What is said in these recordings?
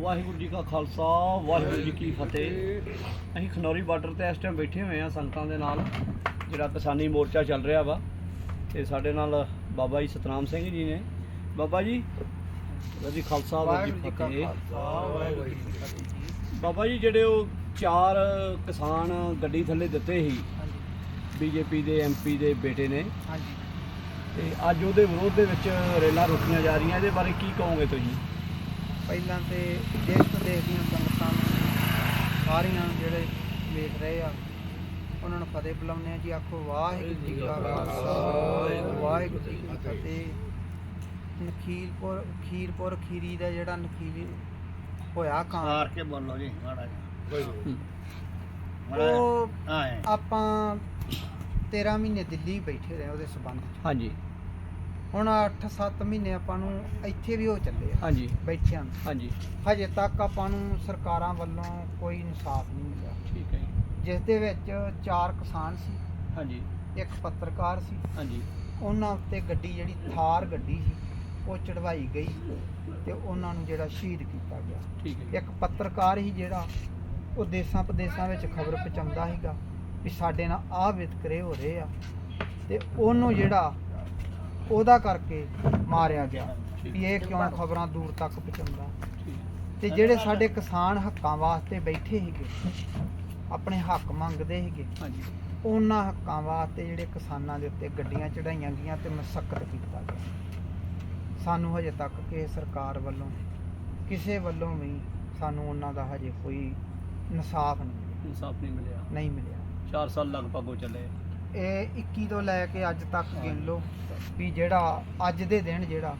ਵਾਹਿਗੁਰੂ ਜੀ ਕਾ ਖਾਲਸਾ ਵਾਹਿਗੁਰੂ ਜੀ ਕੀ ਫਤਿਹ। ਅਸੀਂ ਖਨੌਰੀ ਬਾਰਡਰ ਤੇ ਇਸ ਟਾਈਮ ਬੈਠੇ ਹੋਏ ਆ ਸੰਗਤਾਂ ਦੇ ਨਾਲ ਜਿਹੜਾ ਕਿਸਾਨੀ ਮੋਰਚਾ ਚੱਲ ਰਿਹਾ ਵਾ। ਤੇ ਸਾਡੇ ਨਾਲ ਬਾਬਾ ਜੀ ਸਤਨਾਮ ਸਿੰਘ ਜੀ ਨੇ। ਬਾਬਾ ਜੀ ਜੀ ਖਾਲਸਾ ਵਾਹਿਗੁਰੂ ਜੀ ਕੀ ਫਤਿਹ। ਬਾਬਾ ਜੀ ਜਿਹੜੇ ਉਹ ਚਾਰ ਕਿਸਾਨ ਗੱਡੀ ਥੱਲੇ ਦਿੱਤੇ ਸੀ ਬੀਜੇਪੀ ਦੇ ਐਮਪੀ ਦੇ ਬੇਟੇ ਨੇ। ਹਾਂਜੀ। ਤੇ ਅੱਜ ਉਹਦੇ ਵਿਰੋਧ ਦੇ ਵਿੱਚ ਰੇਲਾਂ ਰੋਕੀਆਂ ਜਾ ਰਹੀਆਂ ਇਹਦੇ ਬਾਰੇ ਕੀ ਕਹੋਗੇ ਤੁਸੀਂ? ਪਹਿਲਾਂ ਤੇ ਦੇਸ਼ ਵਿਦੇਸ਼ ਦੀਆਂ ਸੰਗਤਾਂ ਨੂੰ। ਸਾਰੀਆਂ ਜਿਹੜੇ ਵੇਖ ਰਹੇ ਆ ਉਹਨਾਂ ਨੂੰ ਫਤਿਹ ਬੁਲਾਉਂਦੇ ਆ ਜੀ ਆਖੋ ਵਾਹਿਗੁਰੂ ਜੀ ਕਾ ਖਾਲਸਾ ਵਾਹਿਗੁਰੂ ਜੀ ਕੀ ਫਤਿਹ। ਨਖੀਰਪੁਰ ਖੀਰਪੁਰ ਖੀਰੀ ਦਾ ਜਿਹੜਾ ਨਖੀਰੀ ਹੋਇਆ ਕਾਂ ਕੇ ਬੋਲੋ ਜੀ ਮਾੜਾ। ਉਹ ਆਪਾਂ 13 ਮਹੀਨੇ ਦਿੱਲੀ ਬੈਠੇ ਰਹੇ ਉਹਦੇ ਸਬੰਧ ਹਾਂਜੀ। ਹੁਣ 8-7 ਮਹੀਨੇ ਆਪਾਂ ਨੂੰ ਇੱਥੇ ਵੀ ਹੋ ਚੱਲੇ ਆ ਹਾਂਜੀ। ਬੈਠਿਆਂ ਨੂੰ। ਹਾਂਜੀ। ਹਜੇ ਤੱਕ ਆਪਾਂ ਨੂੰ ਸਰਕਾਰਾਂ ਵੱਲੋਂ ਕੋਈ ਇਨਸਾਫ ਨਹੀਂ ਮਿਲਿਆ। ਠੀਕ ਹੈ ਜੀ। ਜਿਸ ਦੇ ਵਿੱਚ ਚਾਰ ਕਿਸਾਨ ਸੀ ਹਾਂਜੀ। ਇੱਕ ਪੱਤਰਕਾਰ ਸੀ। ਹਾਂਜੀ। ਉਹਨਾਂ ਉੱਤੇ ਗੱਡੀ ਜਿਹੜੀ ਥਾਰ ਗੱਡੀ ਸੀ ਉਹ ਚੜਵਾਈ ਗਈ ਤੇ ਉਹਨਾਂ ਨੂੰ ਜਿਹੜਾ ਸ਼ਹੀਦ ਕੀਤਾ ਗਿਆ। ਠੀਕ ਹੈ ਜੀ। ਇੱਕ ਪੱਤਰਕਾਰ ਹੀ ਜਿਹੜਾ ਉਹ ਦੇਸਾਂ ਪ੍ਰਦੇਸਾਂ ਵਿੱਚ ਖਬਰ ਪਹੁੰਚਾਉਂਦਾ ਸੀਗਾ ਵੀ ਸਾਡੇ ਨਾਲ ਆਹ ਵਿਤਕਰੇ ਹੋ ਰਹੇ ਆ ਤੇ ਉਹਨੂੰ ਜਿਹੜਾ ਉਹਦਾ ਕਰਕੇ ਮਾਰਿਆ ਗਿਆ ਵੀ ਇਹ ਕਿਉਂ ਖਬਰਾਂ ਦੂਰ ਤੱਕ ਪਹੁੰਚਾਉਂਦਾ। ਤੇ ਜਿਹੜੇ ਸਾਡੇ ਕਿਸਾਨ ਹੱਕਾਂ ਵਾਸਤੇ ਬੈਠੇ ਸੀਗੇ ਆਪਣੇ ਹੱਕ ਮੰਗਦੇ ਸੀਗੇ ਹਾਂਜੀ। ਉਹਨਾਂ ਹੱਕਾਂ ਵਾਸਤੇ ਜਿਹੜੇ ਕਿਸਾਨਾਂ ਦੇ ਉੱਤੇ ਗੱਡੀਆਂ ਚੜਾਈਆਂ ਗਈਆਂ ਤੇ ਮਸਕਤ ਕੀਤਾ ਗਿਆ। ਸਾਨੂੰ ਹਜੇ ਤੱਕ ਕਿਸੇ ਸਰਕਾਰ ਵੱਲੋਂ ਕਿਸੇ ਵੱਲੋਂ ਵੀ ਸਾਨੂੰ ਉਹਨਾਂ ਦਾ ਹਜੇ ਕੋਈ ਇਨਸਾਫ ਨਹੀਂ ਮਿਲਿਆ- ਇਨਸਾਫ ਨਹੀਂ ਮਿਲਿਆ। ਨਹੀਂ ਮਿਲਿਆ। 4 ਸਾਲ ਲਗਭਗ ਹੋ ਚੱਲੇ। ਇਹ 21 ਤੋਂ ਲੈ ਕੇ ਅੱਜ ਤੱਕ ਗਿਣ ਲਓ ਵੀ ਜਿਹੜਾ ਅੱਜ ਦੇ ਦਿਨ ਜਿਹੜਾ,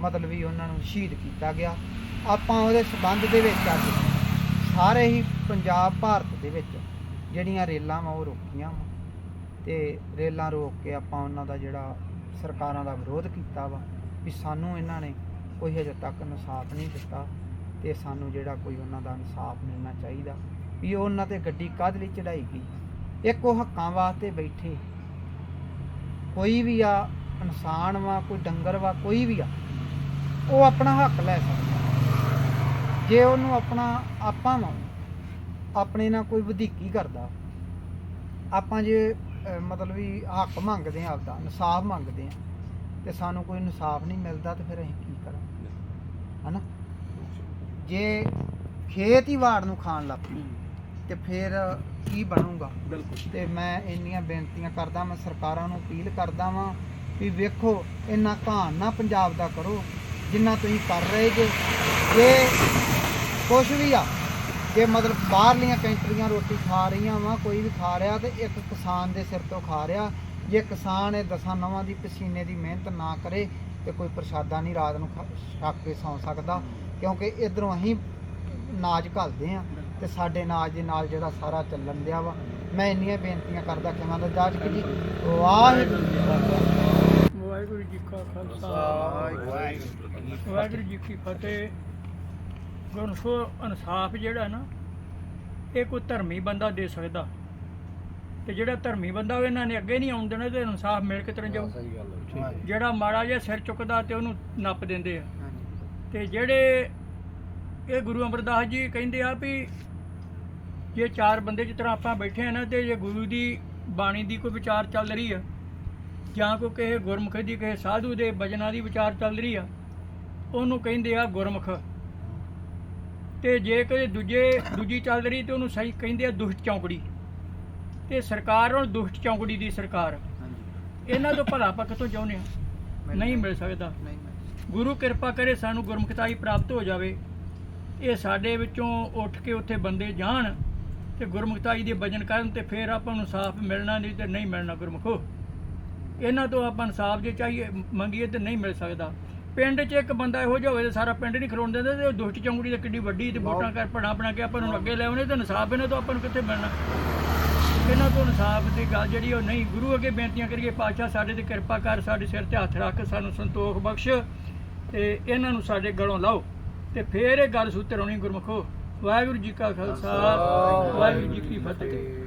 ਮਤਲਬ ਵੀ ਉਹਨਾਂ ਨੂੰ ਸ਼ਹੀਦ ਕੀਤਾ ਗਿਆ। ਆਪਾਂ ਉਹਦੇ ਸਬੰਧ ਦੇ ਵਿੱਚ ਅੱਜ ਸਾਰੇ ਹੀ ਪੰਜਾਬ, ਭਾਰਤ ਦੇ ਵਿੱਚ ਜਿਹੜੀਆਂ ਰੇਲਾਂ ਵਾ ਉਹ ਰੋਕੀਆਂ ਵਾ। ਤੇ ਰੇਲਾਂ ਰੋਕ ਕੇ ਆਪਾਂ ਉਹਨਾਂ ਦਾ ਜਿਹੜਾ ਸਰਕਾਰਾਂ ਦਾ ਵਿਰੋਧ ਕੀਤਾ ਵਾ ਵੀ ਸਾਨੂੰ ਇਹਨਾਂ ਨੇ ਕੋਈ ਹਜੇ ਤੱਕ ਇਨਸਾਫ ਨਹੀਂ ਦਿੱਤਾ ਤੇ ਸਾਨੂੰ ਜਿਹੜਾ ਕੋਈ ਉਹਨਾਂ ਦਾ ਇਨਸਾਫ ਮਿਲਣਾ ਚਾਹੀਦਾ। ਵੀ ਉਹਨਾਂ ਤੇ ਗੱਡੀ ਕਾਹਦੇ ਲਈ ਚੜਾਈ ਗਈ? ਇੱਕ ਉਹ ਹੱਕਾਂ ਵਾਸਤੇ ਬੈਠੇ। ਕੋਈ ਵੀ ਆ ਇਨਸਾਨ ਵਾ ਕੋਈ ਡੰਗਰ ਵਾ ਕੋਈ ਵੀ ਆ ਉਹ ਆਪਣਾ ਹੱਕ ਲੈ ਸਕਦਾ। ਜੇ ਉਹਨੂੰ ਆਪਣਾ ਆਪਾਂ ਵਾ ਆਪਣੇ ਨਾਲ ਕੋਈ ਵਧੀਕੀ ਕਰਦਾ ਆਪਾਂ ਜੇ ਮਤਲਬ ਵੀ ਹੱਕ ਮੰਗਦੇ ਆ ਆਪਦਾ ਇਨਸਾਫ ਮੰਗਦੇ ਆ ਤੇ ਸਾਨੂੰ ਕੋਈ ਇਨਸਾਫ ਨਹੀਂ ਮਿਲਦਾ ਤੇ ਫਿਰ ਅਸੀਂ ਕੀ ਕਰਾਂਗੇ? ਹਨਾ? ਜੇ ਖੇਤ ਹੀ ਵਾੜ ਨੂੰ ਖਾਣ ਲੱਗ ਪਈ ਤੇ ਫਿਰ ਕੀ ਬਣੂਗਾ? ਬਿਲਕੁਲ। ਤੇ ਮੈਂ ਇੰਨੀਆਂ ਬੇਨਤੀਆਂ ਕਰਦਾ ਮੈਂ ਸਰਕਾਰਾਂ ਨੂੰ ਅਪੀਲ ਕਰਦਾ ਵਾਂ ਵੀ ਵੇਖੋ ਇੰਨਾ ਘਾਣ ਨਾ ਪੰਜਾਬ ਦਾ ਕਰੋ ਜਿੰਨਾ ਤੁਸੀਂ ਕਰ ਰਹੇ ਜੇ। ਜੇ ਕੁਛ ਵੀ ਆ ਜੇ ਮਤਲਬ ਬਾਹਰਲੀਆਂ ਕੰਟਰੀਆਂ ਰੋਟੀ ਖਾ ਰਹੀਆਂ ਵਾ ਕੋਈ ਵੀ ਖਾ ਰਿਹਾ ਤੇ ਇੱਕ ਕਿਸਾਨ ਦੇ ਸਿਰ ਤੋਂ ਖਾ ਰਿਹਾ ਜੇ ਕਿਸਾਨ ਇਹ ਦਸਾਂ ਨਵਾਂ ਦੀ ਪਸੀਨੇ ਦੀ ਮਿਹਨਤ ਨਾ ਕਰੇ ਤੇ ਕੋਈ ਪ੍ਰਸ਼ਾਦਾ ਨਹੀਂ ਰਾਤ ਨੂੰ ਖਾ- ਛਕ ਕੇ ਸੌਂ ਸਕਦਾ ਕਿਉਂਕਿ ਇਧਰੋਂ ਅਸੀਂ ਨਾਜ ਘੱਲਦੇ ਆ। ਤੇ ਸਾਡੇ ਨਾਜ ਦੇ ਨਾਲ ਜਿਹੜਾ ਸਾਰਾ ਚੱਲਣ ਦਿਆ ਵਾ। ਮੈਂ ਇੰਨੀਆਂ ਬੇਨਤੀਆਂ ਕਰਦਾ ਕਿ ਮੈਂ ਦਾ ਜਾਜਕ ਜੀ ਵਾਹਿਗੁਰੂ ਜੀ ਕਾ ਖਾਲਸਾ। ਵਾਹਿਗੁਰੂ ਜੀ ਕਾ ਖਾਲਸਾ। ਵਾਹਿਗੁਰੂ ਵਾਹਿਗੁਰੂ ਜੀ ਕੀ ਫਤਿਹ। ਗੁਰਸੋ ਇਨਸਾਫ ਜਿਹੜਾ ਨਾ ਇਹ ਕੋਈ ਧਰਮੀ ਬੰਦਾ ਦੇ ਸਕਦਾ। ਤੇ ਜਿਹੜਾ ਧਰਮੀ ਬੰਦਾ ਉਹ ਇਹਨਾਂ ਨੇ ਅੱਗੇ ਨਹੀਂ ਆਉਣ ਦੇਣਾ ਤੇ ਇਨਸਾਫ ਮਿਲ ਕੇ ਤਰ ਜਾਊ। ਜਿਹੜਾ ਮਾੜਾ ਜਿਹਾ ਸਿਰ ਚੁੱਕਦਾ ਤੇ ਉਹਨੂੰ ਨੱਪ ਦਿੰਦੇ ਆ। ਤੇ ਜਿਹੜੇ ਇਹ ਗੁਰੂ ਅਮਰਦਾਸ ਜੀ ਕਹਿੰਦੇ ਆ ਵੀ ਜੇ ਚਾਰ ਬੰਦੇ ਜਿਸ ਤਰ੍ਹਾਂ ਆਪਾਂ ਬੈਠੇ ਆ ਨਾ ਤੇ ਜੇ ਗੁਰੂ ਦੀ ਬਾਣੀ ਦੀ ਕੋਈ ਵਿਚਾਰ ਚੱਲ ਰਹੀ ਆ ਜਾਂ ਕੋਈ ਕਿਸੇ ਗੁਰਮੁਖ ਦੀ ਕਿਸੇ ਸਾਧੂ ਦੇ ਬਚਨਾਂ ਦੀ ਵਿਚਾਰ ਚੱਲ ਰਹੀ ਆ ਉਹਨੂੰ ਕਹਿੰਦੇ ਆ ਗੁਰਮੁਖ। ਤੇ ਜੇ ਕੋਈ ਦੂਜੇ ਦੂਜੀ ਚੱਲ ਰਹੀ ਤੇ ਉਹਨੂੰ ਸਹੀ ਕਹਿੰਦੇ ਆ ਦੁਸ਼ਟ ਚੌਂਕੜੀ। ਤੇ ਸਰਕਾਰ ਹੁਣ ਦੁਸ਼ਟ ਚੌਂਕੜੀ ਦੀ ਸਰਕਾਰ। ਇਹਨਾਂ ਤੋਂ ਭਲਾ ਆਪਾਂ ਕਿੱਥੋਂ ਚਾਹੁੰਦੇ ਆ? ਨਹੀਂ। ਮਿਲ ਸਕਦਾ। ਗੁਰੂ ਕਿਰਪਾ ਕਰੇ ਸਾਨੂੰ ਗੁਰਮੁਖਤਾਈ ਪ੍ਰਾਪਤ ਹੋ ਜਾਵੇ। ਇਹ ਸਾਡੇ ਵਿੱਚੋਂ ਉੱਠ ਕੇ ਉੱਥੇ ਬੰਦੇ ਜਾਣ ਤੇ ਗੁਰਮੁਖਤਾਈ ਦੇ ਵਜਨ ਕਰਨ ਤੇ ਫਿਰ ਆਪਾਂ ਨੂੰ ਸਾਫ਼ ਮਿਲਣਾ ਨਹੀਂ ਤੇ ਨਹੀਂ ਮਿਲਣਾ ਗੁਰਮੁਖੋ। ਇਹਨਾਂ ਤੋਂ ਆਪਾਂ ਇਨਸਾਫ ਜੇ ਚਾਹੀਏ, ਮੰਗੀਏ ਤੇ ਨਹੀਂ ਮਿਲ ਸਕਦਾ। ਪਿੰਡ 'ਚ ਇੱਕ ਬੰਦਾ ਇਹੋ ਜਿਹਾ ਹੋਵੇ ਤੇ ਸਾਰਾ ਪਿੰਡ ਨਹੀਂ ਖਲੋਣ ਦਿੰਦਾ ਤੇ ਉਹ ਦੁਸ਼ਟ ਚੌਂਕੜੀ ਤੇ ਕਿੱਡੀ ਵੱਡੀ ਤੇ ਵੋਟਾਂ ਕਰ ਪੜਾ ਬਣਾ ਕੇ ਆਪਾਂ ਨੂੰ ਅੱਗੇ ਲੈ ਆਉਣੇ ਤੇ ਇਨਸਾਫ ਇਹਨਾਂ ਤੋਂ ਆਪਾਂ ਨੂੰ ਕਿੱਥੇ ਮਿਲਣਾ? ਇਹਨਾਂ ਤੋਂ ਇਨਸਾਫ ਦੀ ਗੱਲ ਜਿਹੜੀ ਉਹ ਨਹੀਂ। ਗੁਰੂ ਅੱਗੇ ਬੇਨਤੀਆਂ ਕਰੀਏ, ਪਾਤਸ਼ਾਹ ਸਾਡੇ ਤੇ ਕਿਰਪਾ ਕਰ, ਸਾਡੇ ਸਿਰ ਤੇ ਹੱਥ ਰੱਖ, ਸਾਨੂੰ ਸੰਤੋਖ ਬਖਸ਼ ਤੇ ਇਹਨਾਂ ਨੂੰ ਸਾਡੇ ਗਲੋਂ ਲਾਓ। ਤੇ ਫੇਰ ਇਹ ਗੱਲ ਸੂਤਰ ਹੋਣੀ ਗੁਰਮਖੋ। ਵਾਹਿਗੁਰੂ ਜੀ ਕਾ ਖਾਲਸਾ ਵਾਹਿਗੁਰੂ ਜੀ ਕੀ ਫਤਿਹ।